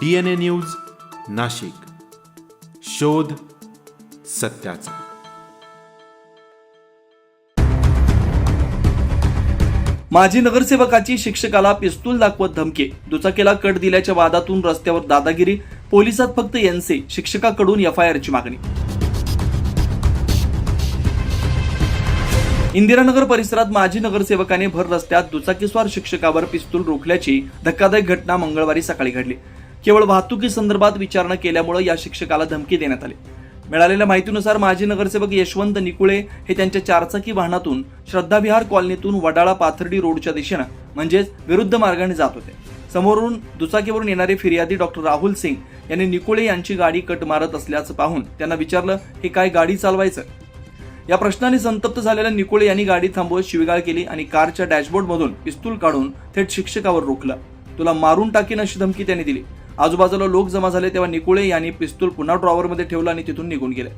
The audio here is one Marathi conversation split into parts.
D N A news Nashik. शोध सत्याचा. माजी नगरसेवकाची शिक्षकाला पिस्तूल दाखवत धमकी. दुचाकीला कट दिल्याच्या वादातून रस्त्यावर दादागिरी. पोलिसात फक्त यांचे शिक्षकाकडून एफ आय आरची मागणी. इंदिरानगर परिसरात माजी नगरसेवकाने भर रस्त्यात दुचाकीस्वार शिक्षकावर पिस्तूल रोखल्याची धक्कादायक घटना मंगळवारी सकाळी घडली. केवळ वाहतुकी संदर्भात विचारणा केल्यामुळे या शिक्षकाला धमकी देण्यात आली. मिळालेल्या माहितीनुसार माजी नगरसेवक यशवंत निकुळे हे त्यांच्या चारचाकी वाहनातून श्रद्धाविहार कॉलनीतून वडाळा पाथर्डी रोडच्या दिशेनं म्हणजेच विरुद्ध मार्गाने जात होते. समोरून दुचाकीवरून येणारे फिर्यादी डॉक्टर राहुल सिंग यांनी निकुळे यांची गाडी कट मारत असल्याचं पाहून त्यांना विचारलं हे काय गाडी चालवायचं? या प्रश्नाने संतप्त झालेल्या निकुळे यांनी गाडी थांबवत शिवीगाळ केली आणि कारच्या डॅशबोर्डमधून पिस्तूल काढून थेट शिक्षकावर रोखलं. तुला मारून टाकीन अशी धमकी त्यांनी दिली. आजूबाजूला लोक जमा झाले तेव्हा निकोळे यांनी पिस्तूल पुन्हा ड्रॉवरमध्ये ठेवलं आणि तिथून निघून गेले.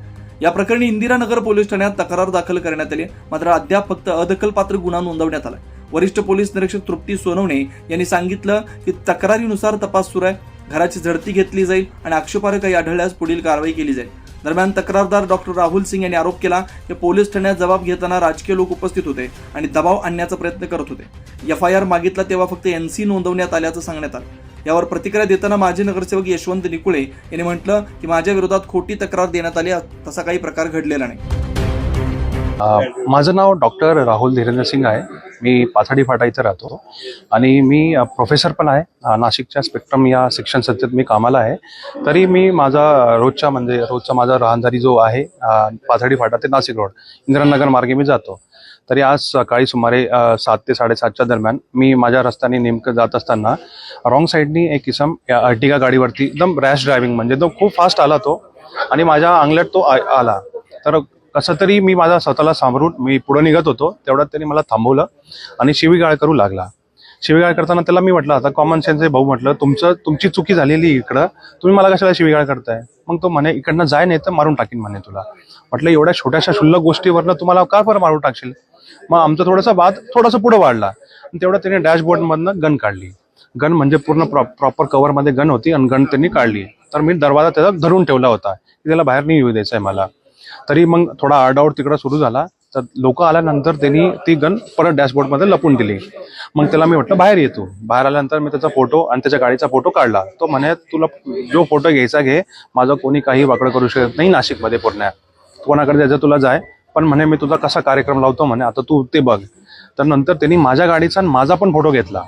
या प्रकरणी इंदिरानगर पोलीस ठाण्यात तक्रार दाखल करण्यात आली. मात्र अद्याप फक्त अदखलपात्र गुन्हा नोंदवण्यात आला. वरिष्ठ पोलीस निरीक्षक तृप्ती सोनवणे यांनी सांगितलं की तक्रारीनुसार तपास सुरू आहे. घराची झडती घेतली जाईल आणि आक्षेपार्ह काही आढळल्यास पुढील कारवाई केली जाईल. दरम्यान तक्रारदार डॉक्टर राहुल सिंग यांनी आरोप केला की पोलीस ठाण्यात जबाब घेताना राजकीय लोक उपस्थित होते आणि दबाव आणण्याचा प्रयत्न करत होते. एफ आय आर मागितला तेव्हा फक्त एनसी नोंदवण्यात आल्याचं सांगण्यात आलं. यावर प्रतिक्रिया देताना माजी नगरसेवक यशवंत निकुळे यांनी म्हटलं की माझ्या विरोधात खोटी तक्रार देण्यात आली तसा काही प्रकार घडलेला नाही. माझं नाव डॉक्टर राहुल धीरेंद्र सिंग आहे. मी पाथर्डी फाटा इथं राहतो. आणि मी प्रोफेसर पण आहे. नाशिकच्या स्पेक्ट्रम या शिक्षण संस्थेत मी कामाला आहे. तरी मी माझा रोजचा म्हणजे रोजचा माझा राहणदारी जो आहे अ, फाटा ते नाशिक रोड इंदिरानगर मार्गे मी जातो. तरी आज सकाळी सुमारे सात ते साडेसातच्या दरम्यान मी माझ्या रस्त्याने नेमकं जात असताना रॉंग साईडनी एक किसम या अर्टिगा गाडीवरती एकदम रॅश ड्रायव्हिंग म्हणजे एकदम खूप फास्ट आला तो आणि माझ्या अंगलट तो आला. तर कसं तरी मी माझा स्वतःला सांभाळून मी पुढे निघत होतो तेवढ्यात त्यांनी मला थांबवलं आणि शिवीगाळ करू लागला. शिवीगाळ करताना त्याला मी म्हटलं आता कॉमन सेन्स भाऊ म्हटलं तुमचं तुमची चुकी झालेली इकडं तुम्ही मला कशाला शिवीगाळ करताय? मग तो म्हणे इकडनं जाय नाही तर मारून टाकीन म्हणे तुला. म्हटलं एवढ्या छोट्याशा क्षुल्लक गोष्टीवरनं तुम्हाला का बरं मारून टाकशील? मग आमचा थोडासा वाद थोडासा पुढे वाढला. तेवढा तेवढं त्याने डॅशबोर्डमधनं गन काढली. गन म्हणजे पूर्ण प्रॉपर कव्हरमध्ये गन होती आणि गन त्यांनी काढली. तर मी दरवाजा त्याचा धरून ठेवला होता की त्याला बाहेर नाही येऊ द्यायचं आहे मला. तरी मग थोडा आरडाओड तिकडं सुरू झाला. तर लोक आल्यानंतर त्यांनी ती गन परत डॅशबोर्डमध्ये लपून दिली. मग त्याला मी म्हटलं बाहेर येतो बाहेर आल्यानंतर मी त्याचा फोटो आणि त्याच्या गाडीचा फोटो काढला. तो म्हणे तुला जो फोटो घ्यायचा घे. माझं कोणी काही वाकडं करू शकत नाही नाशिकमध्ये पूर्ण. कोणाकडे जायचं तुला जाय पण म्हणे मी तुझा कसा कार्यक्रम लावतो? म्हणे आता तू ते बघ. तर नंतर त्यांनी माझ्या गाडीचा आणि माझा पण फोटो घेतला.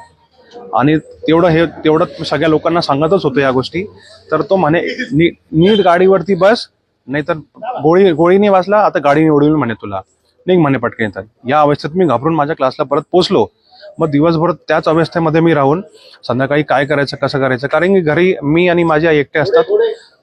आणि तेवढं हे तेवढं सगळ्या लोकांना सांगतच होतो या गोष्टी. तर तो म्हणे नी नीट गाडीवरती बस नाहीतर गोळी गोळीने वाचला आता गाडीने उडवेल म्हणे तुला. निघ म्हणे पटकन येतात या अवस्थेत मी घाबरून माझ्या क्लासला परत पोचलो. मग दिवसभर त्याच अवस्थेमध्ये मी राहून संध्याकाळी काय करायचं कसं करायचं? कारण की घरी मी आणि माझी आई एकटे असतात.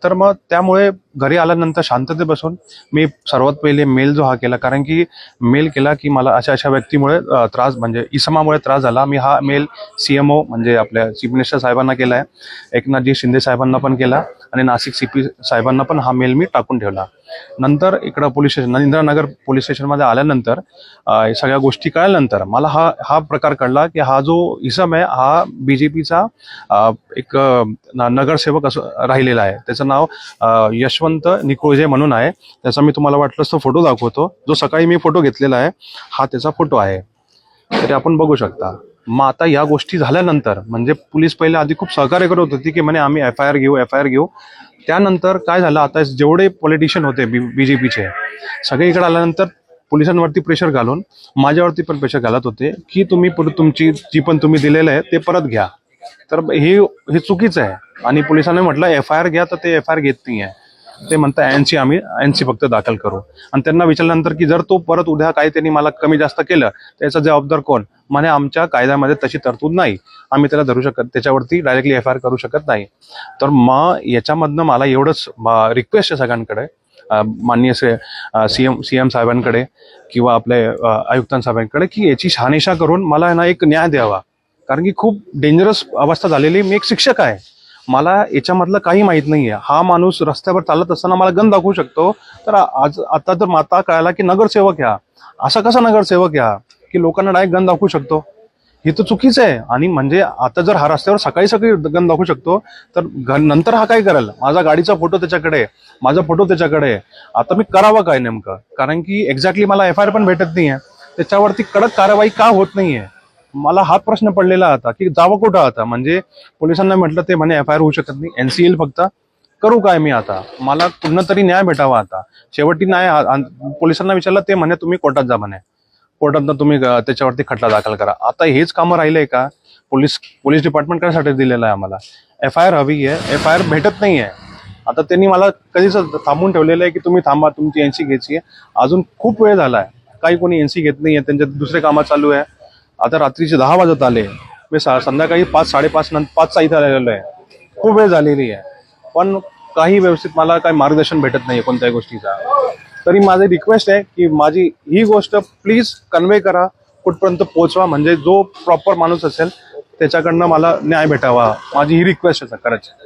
तर मग त्यामुळे घरी आल्यानंतर शांतते बसून मी सर्वात पहिले मेल जो हा केला कारण की मेल केला की मला अशा अशा व्यक्तीमुळे त्रास म्हणजे इसमामुळे त्रास झाला. मी हा मेल सीएमओ म्हणजे आपल्या चीफ मिनिस्टर साहेबांना केला आहे एकनाथजी शिंदे साहेबांना पण केला. आणि नाशिक सीपी साहेबांना पण हा मेल मी टाकून ठेवला. नंतर इकडं पोलीस स्टेशन इंदिरानगर पोलीस स्टेशनमध्ये आल्यानंतर सगळ्या गोष्टी कळल्यानंतर मला हा हा प्रकार कळला की हा जो इसम आहे हा बीजेपीचा एक न- नगरसेवक असं राहिलेला आहे. त्याचं नाव यशवंत निकोळजे म्हणून आहे. त्याचा मी तुम्हाला वाटलंच तो फोटो दाखवतो. जो सकाळी मी फोटो घेतलेला आहे हा त्याचा फोटो आहे. तरी आपण बघू शकता. मग आता या गोष्टी झाल्यानंतर म्हणजे पोलीस पहिले आधी खूप सहकार्य करत होती की म्हणे आम्ही एफ आय आर घेऊ एफ आय आर घेऊ. त्यानंतर काय झालं? आता जेवढे पॉलिटिशियन होते बी जे पीचे सगळे इकडे आल्यानंतर पोलिसांवरती प्रेशर घालून माझ्यावरती पण प्रेशर घालत होते की तुम्ही तुमची जी पण तुम्ही दिलेलं आहे ते परत घ्या. तर हे हे चुकीचं आहे. आणि पोलिसांनी म्हटलं एफ आय आर घ्या तर ते एफ आय आर घेत नाही आहे ते म्हणतात ऐंशी आम्ही ऐंशी फक्त दाखल करू. आणि त्यांना विचारल्यानंतर की जर तो परत उद्या काही त्यांनी मला कमी जास्त केलं त्याचा जबाबदार कोण? म्हणे आमच्या कायद्यामध्ये तशी तरतूद नाही. आम्ही त्याला धरू शकत त्याच्यावरती डायरेक्टली एफ आय आर करू शकत नाही. तर मग याच्यामधनं मला एवढंच रिक्वेस्ट आहे सगळ्यांकडे माननीय सी एम सी एम साहेबांकडे किंवा आपले आयुक्तांसाहेबांकडे की याची शहानिशा करून मला ना एक न्याय द्यावा. कारण की खूप डेंजरस अवस्था झालेली. मी एक शिक्षक आहे. मला याच्यामधलं काही माहीत नाही आहे हा माणूस रस्त्यावर चालत असताना मला गन दाखवू शकतो. तर आज आता तर माता कळायला की नगरसेवक ह्या असा कसा नगरसेवक ह्या की लोकांना डायरेक्ट गन दाखवू शकतो? हे तर चुकीचं आहे. आणि म्हणजे आता जर हा रस्त्यावर सकाळी सकाळी गन दाखवू शकतो तर नंतर हा काय करेल? माझा गाडीचा फोटो त्याच्याकडे माझा फोटो त्याच्याकडे आता मी करावं काय नेमकं? कारण की एक्झॅक्टली मला एफ आय आर पण भेटत नाहीये. त्याच्यावरती कडक कारवाई का होत नाही आहे मला हा प्रश्न पडलेला आता की जावं कुठं आता? म्हणजे पोलिसांना म्हटलं ते म्हणे एफ आय आर होऊ शकत नाही. एनसीएल फक्त करू काय मी आता? मला पुन्हा तरी न्याय भेटावा आता. शेवटी न्याय पोलिसांना विचारलं ते म्हणे तुम्ही कोर्टात जा म्हणे. कोर्टात तुम्ही त्याच्यावरती खटला दाखल करा. आता हेच कामं राहिले का? पोलीस पोलीस डिपार्टमेंट कशासाठी दिलेलं आहे आम्हाला? एफ आय आर हवी आहे. एफ आय आर भेटत नाही आहे आता त्यांनी मला कधीच थांबून ठेवलेलं आहे की तुम्ही थांबा तुमची एनसी घ्यायची आहे. अजून खूप वेळ झाला आहे काही कोणी एनसी घेत नाही आहे त्यांच्या दुसरे कामं चालू आहे. आता रात्रीचे दहा वाजत आले. मी सा- संध्याकाळी पाच साडेपाच नंतर पाचचा इथं आलेलो आहे. खूप वेळ झालेली आहे. पण काही व्यवस्थित मला काही मार्गदर्शन भेटत नाही कोणत्याही गोष्टीचा. तरी माझी रिक्वेस्ट आहे की माझी ही गोष्ट प्लीज कन्वे करा. कुठपर्यंत पोहोचवा. म्हणजे जो प्रॉपर माणूस असेल त्याच्याकडनं मला न्याय भेटावा. माझी ही रिक्वेस्ट आहे खरंच.